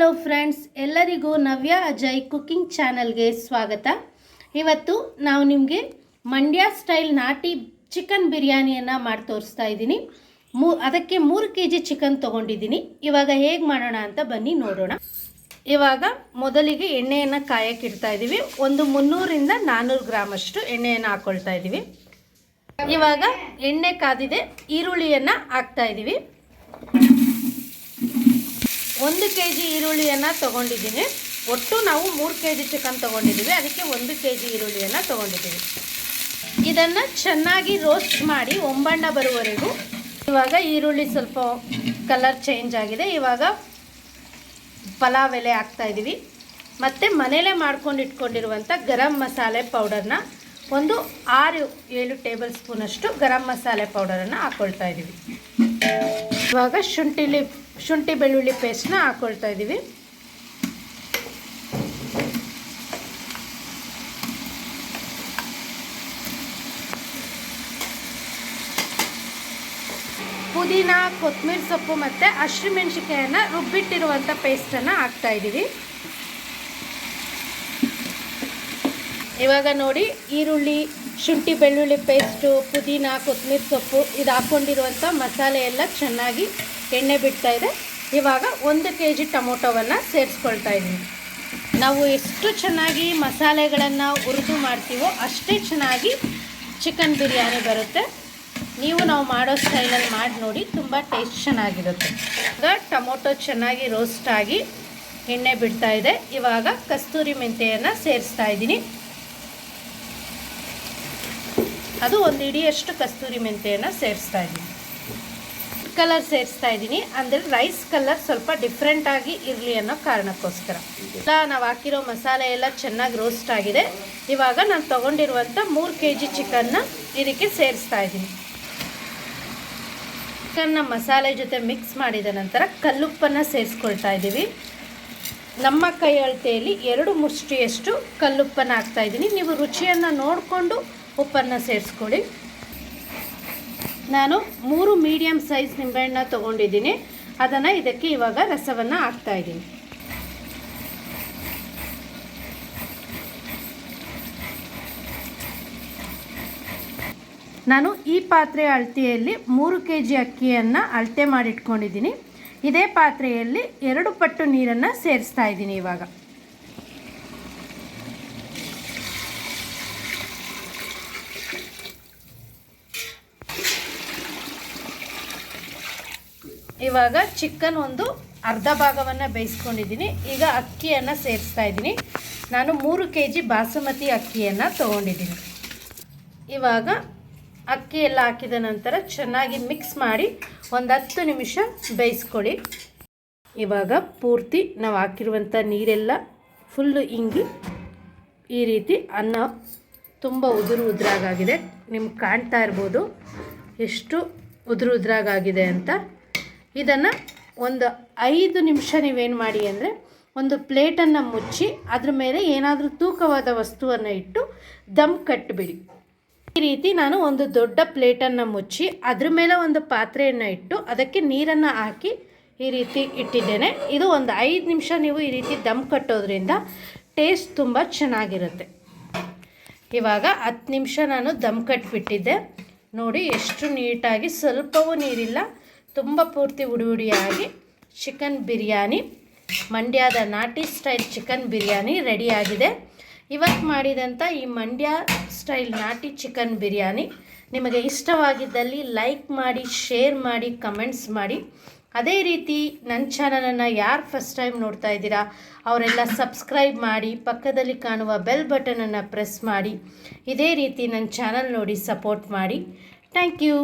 Hello friends, ಎಲ್ಲರಿಗೂ ನವ್ಯ Ajay cooking ಚಾನಲ್ಗೆ ಸ್ವಾಗತ. ಇವತ್ತು ನಾವು ನಿಮಗೆ ಮಂಡ್ಯ ಸ್ಟೈಲ್ ನಾಟಿ ಚಿಕನ್ ಬಿರಿಯಾನಿಯನ್ನು ಮಾಡಿ ತೋರಿಸ್ತಾ ಇದ್ದೀನಿ. ಮೂ, ಅದಕ್ಕೆ ಮೂರು ಕೆ ಜಿ ಚಿಕನ್ ತೊಗೊಂಡಿದ್ದೀನಿ. ಇವಾಗ ಹೇಗೆ ಮಾಡೋಣ ಅಂತ ಬನ್ನಿ ನೋಡೋಣ. ಇವಾಗ ಮೊದಲಿಗೆ ಎಣ್ಣೆಯನ್ನು ಕಾಯಕ್ಕೆ ಇಡ್ತಾ ಇದ್ದೀವಿ. ಒಂದು ಮುನ್ನೂರಿಂದ ನಾನ್ನೂರು ಗ್ರಾಮಷ್ಟು ಎಣ್ಣೆಯನ್ನು ಹಾಕ್ಕೊಳ್ತಾ ಇದ್ದೀವಿ. ಇವಾಗ ಎಣ್ಣೆ ಕಾದಿದೆ, ಈರುಳ್ಳಿಯನ್ನು ಹಾಕ್ತಾ ಇದ್ದೀವಿ. ಒಂದು ಕೆ ಜಿ ಈರುಳ್ಳಿಯನ್ನು ತೊಗೊಂಡಿದ್ದೀನಿ. ಒಟ್ಟು ನಾವು ಮೂರು ಕೆ ಜಿ ಚಿಕನ್ ತೊಗೊಂಡಿದ್ದೀವಿ. ಅದಕ್ಕೆ ಒಂದು ಕೆ ಜಿ ಈರುಳ್ಳಿಯನ್ನು ತೊಗೊಂಡಿದ್ದೀವಿ. ಇದನ್ನು ಚೆನ್ನಾಗಿ ರೋಸ್ಟ್ ಮಾಡಿ ಒಂಬಣ್ಣ ಬರುವವರೆಗೂ. ಇವಾಗ ಈರುಳ್ಳಿ ಸ್ವಲ್ಪ ಕಲರ್ ಚೇಂಜ್ ಆಗಿದೆ. ಇವಾಗ ಪಲಾವ್ ಎಲೆ ಹಾಕ್ತಾ ಇದ್ದೀವಿ. ಮತ್ತು ಮನೇಲೇ ಮಾಡ್ಕೊಂಡು ಇಟ್ಕೊಂಡಿರುವಂಥ ಗರಂ ಮಸಾಲೆ ಪೌಡರ್ನ ಒಂದು ಆರು ಏಳು ಟೇಬಲ್ ಸ್ಪೂನಷ್ಟು ಗರಂ ಮಸಾಲೆ ಪೌಡರನ್ನು ಹಾಕ್ಕೊಳ್ತಾ ಇದ್ದೀವಿ. ಇವಾಗ ಶುಂಠಿಲಿ ಶುಂಠಿ ಬೆಳ್ಳುಳ್ಳಿ ಪೇಸ್ಟ್ನ ಹಾಕ್ಕೊಳ್ತಾ ಇದ್ದೀವಿ. ಪುದೀನ ಕೊತ್ತಂಬರಿ ಸೊಪ್ಪು ಮತ್ತು ಹಸಿಮೆಣ್ಸಿಕಾಯನ್ನು ರುಬ್ಬಿಟ್ಟಿರುವಂಥ ಪೇಸ್ಟನ್ನು ಹಾಕ್ತಾ ಇದ್ದೀವಿ. ಇವಾಗ ನೋಡಿ ಈರುಳ್ಳಿ ಶುಂಠಿ, ಬೆಳ್ಳುಳ್ಳಿ ಪೇಸ್ಟು ಪುದೀನ, ಕೊತ್ತಂಬರಿ ಸೊಪ್ಪು ಇದು ಹಾಕ್ಕೊಂಡಿರುವಂಥ ಮಸಾಲೆ ಎಲ್ಲ ಚೆನ್ನಾಗಿ ಎಣ್ಣೆ ಬಿಡ್ತಾ ಇದೆ. ಇವಾಗ ಒಂದು ಕೆ ಜಿ ಟೊಮೊಟೊವನ್ನು ಸೇರಿಸ್ಕೊಳ್ತಾ ಇದ್ದೀನಿ. ನಾವು ಎಷ್ಟು ಚೆನ್ನಾಗಿ ಮಸಾಲೆಗಳನ್ನು ಹುರಿದು ಮಾಡ್ತೀವೋ ಅಷ್ಟೇ ಚೆನ್ನಾಗಿ ಚಿಕನ್ ಬಿರಿಯಾನಿ ಬರುತ್ತೆ. ನೀವು ನಾವು ಮಾಡೋ ಸ್ಟೈಲಲ್ಲಿ ಮಾಡಿ ನೋಡಿ, ತುಂಬ ಟೇಸ್ಟ್ ಚೆನ್ನಾಗಿರುತ್ತೆ. ಈಗ ಟೊಮೊಟೊ ಚೆನ್ನಾಗಿ ರೋಸ್ಟ್ ಆಗಿ ಎಣ್ಣೆ ಬಿಡ್ತಾ ಇದೆ. ಇವಾಗ ಕಸ್ತೂರಿ ಮೆಂತೆಯನ್ನು ಸೇರಿಸ್ತಾ ಇದ್ದೀನಿ. ಅದು ಒಂದು ಇಡಿಯಷ್ಟು ಕಸ್ತೂರಿ ಮೆಂತೆಯನ್ನು ಸೇರಿಸ್ತಾ ಇದ್ದೀನಿ. ಕಲರ್ ಸೇರಿಸ್ತಾ ಇದ್ದೀನಿ. ಅಂದರೆ ರೈಸ್ ಕಲರ್ ಸ್ವಲ್ಪ ಡಿಫ್ರೆಂಟಾಗಿ ಇರಲಿ ಅನ್ನೋ ಕಾರಣಕ್ಕೋಸ್ಕರ. ಎಲ್ಲ ನಾವು ಹಾಕಿರೋ ಮಸಾಲೆ ಎಲ್ಲ ಚೆನ್ನಾಗಿ ರೋಸ್ಟ್ ಆಗಿದೆ. ಇವಾಗ ನಾನು ತೊಗೊಂಡಿರುವಂಥ ಮೂರು ಕೆ ಜಿ ಚಿಕನ್ನ ಇದಕ್ಕೆ ಸೇರಿಸ್ತಾ ಇದ್ದೀನಿ. ಚಿಕನ್ನ ಮಸಾಲೆ ಜೊತೆ ಮಿಕ್ಸ್ ಮಾಡಿದ ನಂತರ ಕಲ್ಲುಪ್ಪನ್ನು ಸೇರಿಸ್ಕೊಳ್ತಾ ಇದ್ದೀವಿ. ನಮ್ಮ ಕೈ ಅಳತೆಯಲ್ಲಿ ಎರಡು ಮುಷ್ಟಿಯಷ್ಟು ಕಲ್ಲುಪ್ಪನ್ನು ಹಾಕ್ತಾ ಇದ್ದೀನಿ. ನೀವು ರುಚಿಯನ್ನು ನೋಡಿಕೊಂಡು ಉಪ್ಪನ್ನು ಸೇರಿಸ್ಕೊಳ್ಳಿ. ನಾನು ಮೂರು ಮೀಡಿಯಮ್ ಸೈಜ್ ನಿಂಬೆಹಣ್ಣ ತೊಗೊಂಡಿದ್ದೀನಿ. ಅದನ್ನು ಇದಕ್ಕೆ ಇವಾಗ ರಸವನ್ನು ಹಾಕ್ತಾ ಇದ್ದೀನಿ. ನಾನು ಈ ಪಾತ್ರೆ ಅಳತೆಯಲ್ಲಿ ಮೂರು ಕೆ ಜಿ ಅಕ್ಕಿಯನ್ನು ಅಳತೆ ಮಾಡಿಟ್ಕೊಂಡಿದ್ದೀನಿ. ಇದೇ ಪಾತ್ರೆಯಲ್ಲಿ ಎರಡು ಪಟ್ಟು ನೀರನ್ನು ಸೇರಿಸ್ತಾ ಇದ್ದೀನಿ ಇವಾಗ. ಇವಾಗ ಚಿಕನ್ ಒಂದು ಅರ್ಧ ಭಾಗವನ್ನು ಬೇಯಿಸ್ಕೊಂಡಿದ್ದೀನಿ. ಈಗ ಅಕ್ಕಿಯನ್ನು ಸೇರಿಸ್ತಾ ಇದ್ದೀನಿ. ನಾನು ಮೂರು ಕೆ ಜಿ ಬಾಸುಮತಿ ಅಕ್ಕಿಯನ್ನು ತೊಗೊಂಡಿದ್ದೀನಿ. ಇವಾಗ ಅಕ್ಕಿ ಎಲ್ಲ ಹಾಕಿದ ನಂತರ ಚೆನ್ನಾಗಿ ಮಿಕ್ಸ್ ಮಾಡಿ ಒಂದು ಹತ್ತು ನಿಮಿಷ ಬೇಯಿಸ್ಕೊಳ್ಳಿ. ಇವಾಗ ಪೂರ್ತಿ ನಾವು ಹಾಕಿರುವಂಥ ನೀರೆಲ್ಲ ಫುಲ್ಲು ಇಂಗಿ ಈ ರೀತಿ ಅನ್ನ ತುಂಬ ಉದುರು ಉದುರಾಗಾಗಿದೆ. ನಿಮ್ಗೆ ಕಾಣ್ತಾ ಇರ್ಬೋದು ಎಷ್ಟು ಉದುರು ಉದುರಾಗಾಗಿದೆ ಅಂತ. ಇದನ್ನು ಒಂದು ಐದು ನಿಮಿಷ ನೀವೇನು ಮಾಡಿ ಅಂದರೆ ಒಂದು ಪ್ಲೇಟನ್ನು ಮುಚ್ಚಿ ಅದ್ರ ಮೇಲೆ ಏನಾದರೂ ತೂಕವಾದ ವಸ್ತುವನ್ನು ಇಟ್ಟು ದಮ್ ಕಟ್ಟಿಬಿಡಿ ಈ ರೀತಿ ನಾನು ಒಂದು ದೊಡ್ಡ ಪ್ಲೇಟನ್ನು ಮುಚ್ಚಿ ಅದ್ರ ಮೇಲೆ ಒಂದು ಪಾತ್ರೆಯನ್ನು ಇಟ್ಟು ಅದಕ್ಕೆ ನೀರನ್ನು ಹಾಕಿ ಈ ರೀತಿ ಇಟ್ಟಿದ್ದೇನೆ. ಇದು ಒಂದು ಐದು ನಿಮಿಷ ನೀವು ಈ ರೀತಿ ದಮ್ ಕಟ್ಟೋದ್ರಿಂದ ಟೇಸ್ಟ್ ತುಂಬ ಚೆನ್ನಾಗಿರುತ್ತೆ. ಇವಾಗ ಹತ್ತು ನಿಮಿಷ ನಾನು ದಮ್ ಕಟ್ಟಿಬಿಟ್ಟಿದ್ದೆ ನೋಡಿ ಎಷ್ಟು ನೀಟಾಗಿ ಸ್ವಲ್ಪವೂ ನೀರಿಲ್ಲ. ತುಂಬ ಪೂರ್ತಿ ಉಡಿ ಉಡಿಯಾಗಿ ಚಿಕನ್ ಬಿರಿಯಾನಿ, ಮಂಡ್ಯದ ನಾಟಿ ಸ್ಟೈಲ್ ಚಿಕನ್ ಬಿರಿಯಾನಿ ರೆಡಿಯಾಗಿದೆ. ಇವತ್ತು ಮಾಡಿದಂಥ ಈ ಮಂಡ್ಯ ಸ್ಟೈಲ್ ನಾಟಿ ಚಿಕನ್ ಬಿರಿಯಾನಿ ನಿಮಗೆ ಇಷ್ಟವಾಗಿದ್ದಲ್ಲಿ ಲೈಕ್ ಮಾಡಿ ಶೇರ್ ಮಾಡಿ ಕಮೆಂಟ್ಸ್ ಮಾಡಿ. ಅದೇ ರೀತಿ ನನ್ನ ಚಾನಲನ್ನು ಯಾರು ಫಸ್ಟ್ ಟೈಮ್ ನೋಡ್ತಾ ಇದ್ದೀರಾ, ಅವರೆಲ್ಲ ಸಬ್ಸ್ಕ್ರೈಬ್ ಮಾಡಿ, ಪಕ್ಕದಲ್ಲಿ ಕಾಣುವ ಬೆಲ್ ಬಟನನ್ನು ಪ್ರೆಸ್ ಮಾಡಿ. ಇದೇ ರೀತಿ ನನ್ನ ಚಾನಲ್ ನೋಡಿ ಸಪೋರ್ಟ್ ಮಾಡಿ. Thank you